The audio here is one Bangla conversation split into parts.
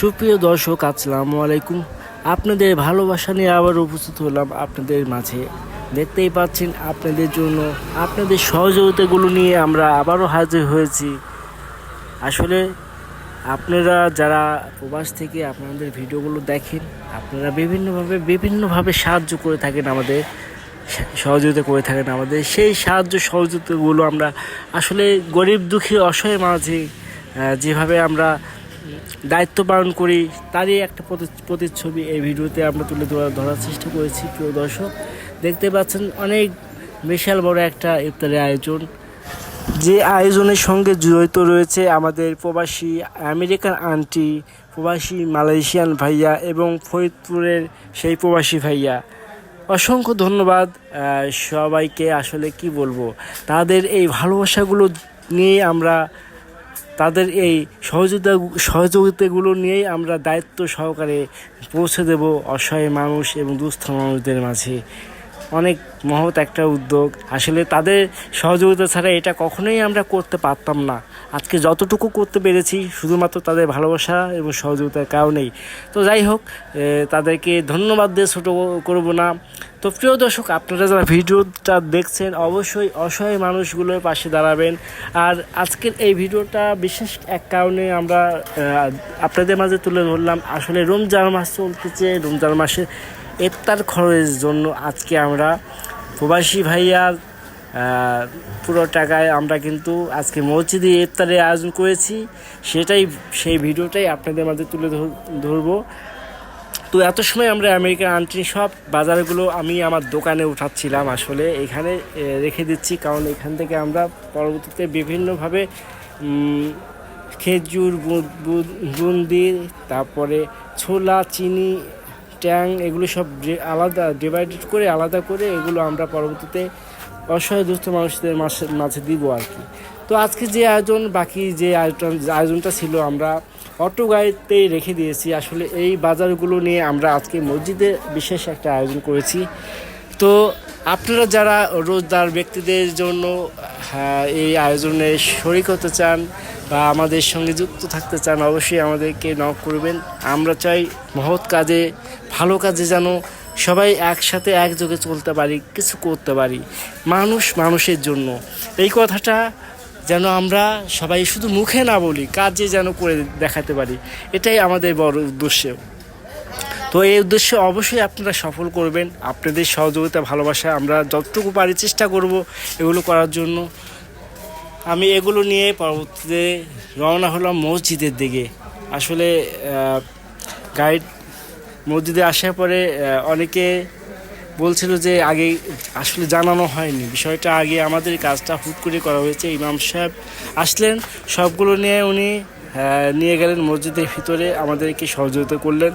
সুপ্রিয় দর্শক, আসসালামু আলাইকুম। আপনাদের ভালোবাসা নিয়ে আবার উপস্থিত হলাম আপনাদের মাঝে। দেখতেই পাচ্ছেন আপনাদের জন্য আপনাদের সহযোগিতাগুলো নিয়ে আমরা আবারও হাজির হয়েছি। আসলে আপনারা যারা প্রবাস থেকে আপনাদের ভিডিওগুলো দেখেন, আপনারা বিভিন্নভাবে বিভিন্নভাবে সাহায্য করে থাকেন আমাদের, সহযোগিতা করে থাকেন আমাদের। সেই সাহায্য সহযোগিতাগুলো আমরা আসলে গরিব দুঃখী অসহায় মাঝে যেভাবে আমরা দায়িত্ব পালন করি, তারই একটা প্রতি- প্রতিচ্ছবি এই ভিডিওতে আমরা তুলে ধরা- ধরার চেষ্টা করেছি, প্রিয় দর্শক। দেখতে পাচ্ছেন অনেক বিশাল বড় একটা ইফতারের আয়োজন। যে আয়োজনের সঙ্গে জড়িত রয়েছে আমাদের প্রবাসী আমেরিকান আন্টি, প্রবাসী মালয়েশিয়ান ভাইয়া এবং ফরিদপুরের সেই প্রবাসী ভাইয়া। অসংখ্য ধন্যবাদ সবাইকে আসলে কি বলব? তাদের এই ভালোবাসাগুলো নিয়ে আমরা তাদের এই সহযোগিতা, সহযোগিতাগুলো নিয়েই আমরা দায়িত্ব সহকারে পৌঁছে দেব অসহায় মানুষ এবং দুস্থ মানুষদের মাঝে। অনেক মহৎ একটা উদ্যোগ। আসলে তাদের সহযোগিতা ছাড়া এটা কখনোই আমরা করতে পারতাম না। আজকে যতটুকু করতে পেরেছি, শুধুমাত্র তাদের ভালোবাসা এবং সহযোগিতার কারণেই। তো যাই হোক তাদেরকে ধন্যবাদ দিয়ে ছোটো করব না। তো প্রিয় দর্শক, আপনারা যারা ভিডিওটা দেখছেন, অবশ্যই অসহায় মানুষগুলোর পাশে দাঁড়াবেন। আর আজকের এই ভিডিওটা বিশেষ এক কারণে আমরা আপনাদের মাঝে তুলে ধরলাম। আসলে রমজান মাস চলতেছে, রমজান মাসে ইফতার খরচের জন্য আজকে আমরা প্রবাসী ভাইয়ার পুরো টাকায় আমরা কিন্তু আজকে মসজিদে ইফতারের আয়োজন করেছি। সেটাই, সেই ভিডিওটাই আপনাদের মাঝে তুলে ধর- ধরবো। তো এত সময় আমরা আমেরিকার আন্টি সব বাজারগুলো আমি আমার দোকানে উঠাচ্ছিলাম আসলে। এখানে রেখে দিচ্ছি কারণ এখান থেকে আমরা পরবর্তীতে বিভিন্নভাবে খেজুর বুন্দি, তারপরে ছোলা, চিনি ট্যাং এগুলো সব আলাদা ডিভাইডেড করে আলাদা করে এগুলো আমরা পরবর্তীতে অসহায় দুস্থ মানুষদের মাসে মাঝে দিব আর কি। তো আজকে যে আয়োজন বাকি যে আয়োজন আয়োজনটা ছিল আমরা অটো গাড়িতেই রেখে দিয়েছি। আসলে এই বাজারগুলো নিয়ে আমরা আজকে মসজিদে বিশেষ একটা আয়োজন করেছি। তো আপনারা যারা রোজদার ব্যক্তিদের জন্য হ্যাঁ, এই আয়োজনে শরিক হতে চান বা আমাদের সঙ্গে যুক্ত থাকতে চান, অবশ্যই আমাদেরকে নক করবেন। আমরা চাই মহৎ কাজে, ভালো কাজে যেন সবাই একসাথে একযোগে চলতে পারি, কিছু করতে পারি, মানুষ মানুষের জন্য। এই কথাটা যেন আমরা সবাই শুধু মুখে না বলি, কাজে যেন করে দেখাতে পারি, এটাই আমাদের বড় উদ্দেশ্য। তো এই উদ্দেশ্যে অবশ্যই আপনারা সফল করবেন, আপনাদের সহযোগিতা, ভালোবাসা আমরা যতটুকু পারি চেষ্টা করব এগুলো করার জন্য। আমি এগুলো নিয়ে পরবর্তীতে রওনা হলাম মসজিদের দিকে। আসলে গাইড মসজিদে আসার পরে অনেকে বলছিল যে আগে আসলে জানানো হয়নি। বিষয়টা আগে আমাদের কাজটা হুট করে করা হয়েছে। ইমাম সাহেব আসলেন, সবগুলো নিয়ে উনি নিয়ে গেলেন মসজিদের ভিতরে, আমাদেরকে সহযোগিতা করলেন।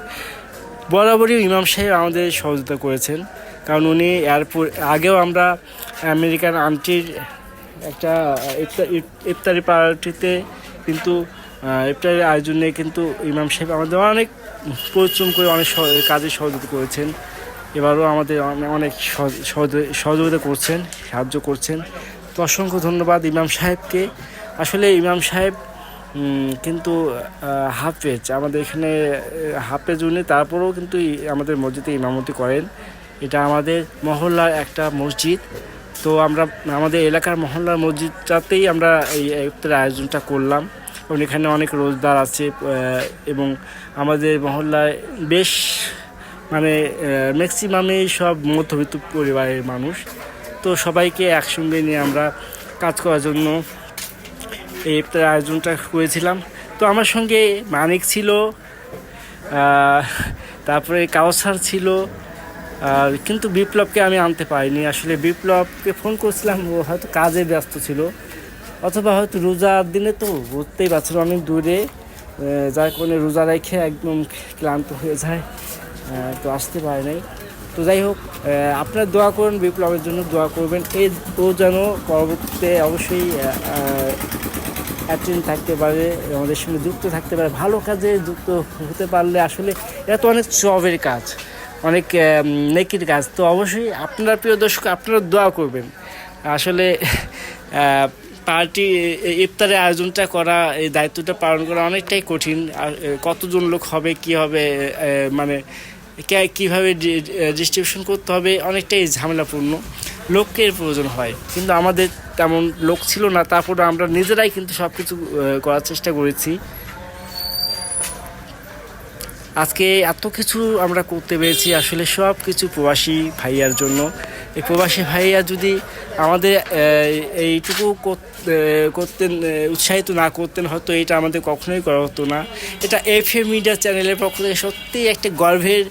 বরাবরই ইমাম সাহেব আমাদের সহযোগিতা করেছেন। কারণ উনি এয়ারপোর্ট, আগেও আমরা আমেরিকান আন্টির একটা ইফতার- ইফতারি পার্টিতে কিন্তু আহ, ইফতারের আয়োজনে কিন্তু ইমাম সাহেব আমাদের অনেক পরিশ্রম করে অনেক কাজে সহযোগিতা করেছেন। এবারও আমাদের অনেক সহযোগিতা করছেন সাহায্য করছেন। তো অসংখ্য ধন্যবাদ ইমাম সাহেবকে। আসলে ইমাম সাহেব কিন্তু হাফেজ। আমাদের এখানে হাফেজ উনি তারপরেও কিন্তু আমাদের মসজিদে ইমামতি করেন। এটা আমাদের মহল্লার একটা মসজিদ। তো আমরা, আমাদের এলাকার মহল্লার মসজিদটাতেই আমরা এই ইফতারের আয়োজনটা করলাম। এবং এখানে অনেক রোজদার আছে এবং আমাদের মহল্লায় বেশ মানে ম্যাক্সিমামই সব মধ্যবিত্ত পরিবারের মানুষ। তো সবাইকে একসঙ্গে নিয়ে আমরা কাজ করার জন্য এই ইফতারের আয়োজনটা করেছিলাম। তো আমার সঙ্গে মানিক ছিল তারপরে কাউসার ছিল কিন্তু বিপ্লবকে আমি আনতে পারিনি। আসলে বিপ্লবকে ফোন করছিলাম, ও হয়তো কাজে ব্যস্ত ছিল। অথবা হয়তো রোজার দিনে তো বুঝতেই পারছিল অনেক দূরে যার কারণে রোজা রেখে একদম ক্লান্ত হয়ে যায় তো আসতে পারে নাই। তো যাই হোক আপনারা দোয়া করুন, বিপ্লবের জন্য দোয়া করবেন। এই ও যেন পরবর্তীতে অবশ্যই অ্যাটেন্ড থাকতে পারে, আমাদের সঙ্গে যুক্ত থাকতে পারে, ভালো কাজে যুক্ত হতে পারলে আসলে এটা তো অনেক সবের কাজ। অনেক নেকির কাজ। তো অবশ্যই আপনারা প্রিয় দর্শক, আপনারা দোয়া করবেন। আসলে পার্টি ইফতারের আয়োজনটা করা, এই দায়িত্বটা পালন করা অনেকটাই কঠিন। আর কতজন লোক হবে, কি হবে মানে কীভাবে ডিস্ট্রিবিউশন করতে হবে, অনেকটাই ঝামেলাপূর্ণ। লোকের প্রয়োজন হয়। কিন্তু আমাদের তেমন লোক ছিল না তারপরে আমরা নিজেরাই কিন্তু সব কিছু করার চেষ্টা করেছি। আজকে এত কিছু আমরা করতে পেরেছি, আসলে সব কিছু প্রবাসী ভাইয়ার জন্য। এই প্রবাসী ভাইয়া যদি আমাদের এইটুকু কর- করতেন উৎসাহিত না করতেন, হয়তো এটা আমাদের কখনোই করা হতো না। এটা এফ এ মিডিয়া চ্যানেলের পক্ষ থেকে সত্যিই একটা গর্বের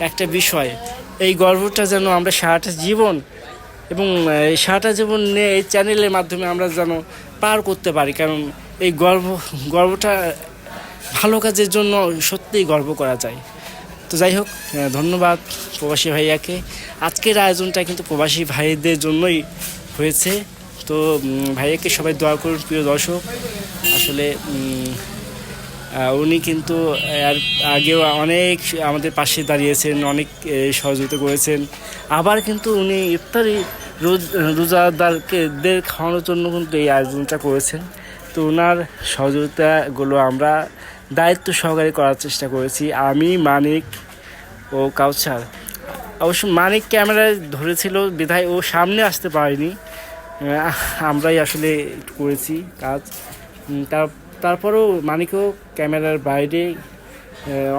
একটা বিষয়। এই গর্বটা যেন আমরা সারাটা জীবন এবং সারাটা জীবন নিয়ে এই চ্যানেলের মাধ্যমে আমরা যেন পার করতে পারি। কারণ এই গর্ব, গর্বটা ভালো কাজের জন্য সত্যিই গর্ব করা যায়। তো যাই হোক ধন্যবাদ প্রবাসী ভাইয়াকে। আজকের আয়োজনটা কিন্তু প্রবাসী ভাইদের জন্যই হয়েছে। তো ভাইয়াকে সবাই দোয়া করুন, প্রিয় দর্শক। আসলে উনি কিন্তু আর আগেও অনেক আমাদের পাশে দাঁড়িয়েছেন, অনেক সহযোগিতা করেছেন। আবার কিন্তু উনি ইফতারি রোজ রোজাদারকে দের খাওয়ানোর জন্য কিন্তু এই আয়োজনটা করেছেন। তো ওনার সহযোগিতাগুলো আমরা দায়িত্ব সহকারে করার চেষ্টা করেছি। আমি, মানিক ও কাউচার অবশ্য মানিক ক্যামেরায় ধরেছিল, বিধায় ও সামনে আসতে পারেনি। আমরাই আসলে করেছি কাজ। তার, তারপরেও মানিকও ক্যামেরার বাইরে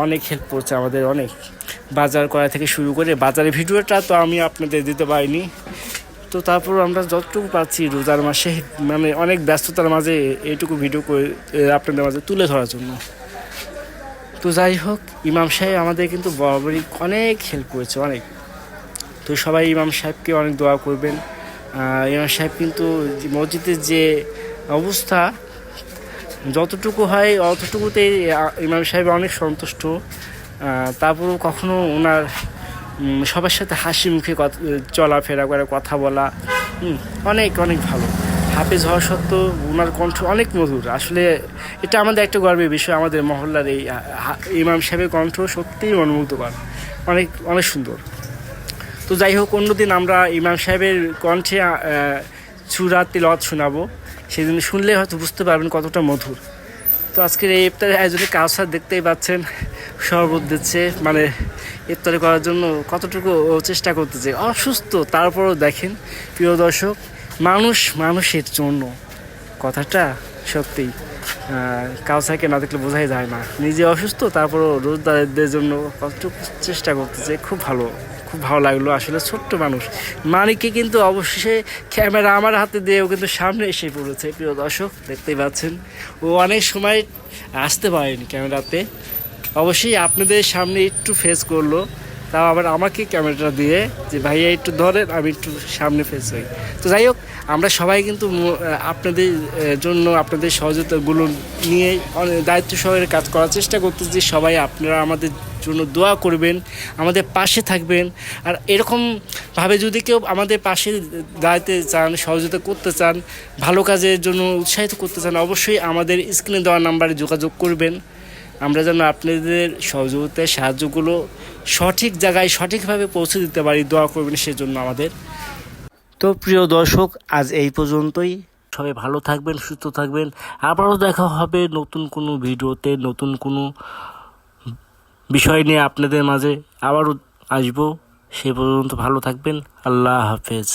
অনেক হেল্প করছে আমাদের, অনেক। বাজার করা থেকে শুরু করে বাজারের ভিডিওটা তো আমি আপনাদের দিতে পারিনি। তো তারপর আমরা যতটুকু পাচ্ছি রোজার মাসে মানে অনেক ব্যস্ততার মাঝে এইটুকু ভিডিও করে আপনাদের মাঝে তুলে ধরার জন্য। তো যাই হোক, ইমাম সাহেব আমাদের কিন্তু বরাবরই অনেক হেল্প করেছে, অনেক। তো সবাই ইমাম সাহেবকে অনেক দোয়া করবেন। ইমাম সাহেব কিন্তু মসজিদের যে অবস্থা, যতটুকু হয় অতটুকুতেই ইমাম সাহেব অনেক সন্তুষ্ট। তারপরেও কখনো ওনার সবার সাথে হাসি মুখে চলাফেরা করে, কথা বলা অনেক অনেক ভালো। হাফেজ হওয়া সত্ত্বেও ওনার কণ্ঠ অনেক মধুর। আসলে এটা আমাদের একটা গর্বের বিষয়, আমাদের মহল্লার এই ইমাম সাহেবের কণ্ঠ সত্যিই মনোমুগ্ধকর, অনেক অনেক সুন্দর। তো যাই হোক, অন্যদিন আমরা ইমাম সাহেবের কণ্ঠে সুরা তিলত শোনাবো। সেদিন শুনলে হয়তো বুঝতে পারবেন কতটা মধুর। তো আজকের এই ইফতারের আয়োজনে কাউসার দেখতেই পাচ্ছেন শরবত দিচ্ছে মানে ইফতারি করার জন্য কতটুকু চেষ্টা করতেছে। অসুস্থ, তারপরও দেখেন, প্রিয় দর্শক মানুষ মানুষের জন্য। কথাটা সত্যি। কাউসারকে না দেখলে বোঝাই যায় না। নিজে অসুস্থ, তারপরও রোজদারদের জন্য কতটুকু চেষ্টা করতেছে। খুব ভালো খুব ভালো লাগল। আসলে ছোট্ট মানুষ। মানিককে কিন্তু অবশেষে ক্যামেরা আমার হাতে দিয়েও কিন্তু সামনে এসে পড়েছে। প্রিয় দর্শক, দেখতেই পাচ্ছেন। ও অনেক সময় আসতে পারেনি ক্যামেরাতে। অবশ্যই আপনাদের সামনে একটু ফেস করল। তাও আবার আমাকে ক্যামেরাটা দিয়ে যে, ভাইয়া, একটু ধরেন, আমি একটু সামনে ফেস হই তো যাই হোক, আমরা সবাই কিন্তু আপনাদের জন্য আপনাদের সহযোগিতাগুলো নিয়ে অনেক দায়িত্ব সহকারে কাজ করার চেষ্টা করতেছি। সবাই আপনারা আমাদের জন্য দোয়া করবেন, আমাদের পাশে থাকবেন। আর এরকমভাবে যদি কেউ আমাদের পাশে দাঁড়াতে চান, সহযোগিতা করতে চান, ভালো কাজের জন্য উৎসাহিত করতে চান, অবশ্যই আমাদের স্ক্রিনে দেওয়া নাম্বারে যোগাযোগ করবেন। আমরা যেন আপনাদের সহযোগিতায় সাহায্যগুলো সঠিক জায়গায় সঠিকভাবে পৌঁছে দিতে পারি, দোয়া করবেন সেজন্য আমাদের। তো প্রিয় দর্শক, আজ এই পর্যন্তই। সবাই ভালো থাকবেন, সুস্থ থাকবেন। আবারও দেখা হবে নতুন কোনো ভিডিওতে, নতুন কোনো বিষয় নিয়ে আপনাদের মাঝে। আবারও আসব। সে পর্যন্ত ভালো থাকবেন। আল্লাহ হাফেজ।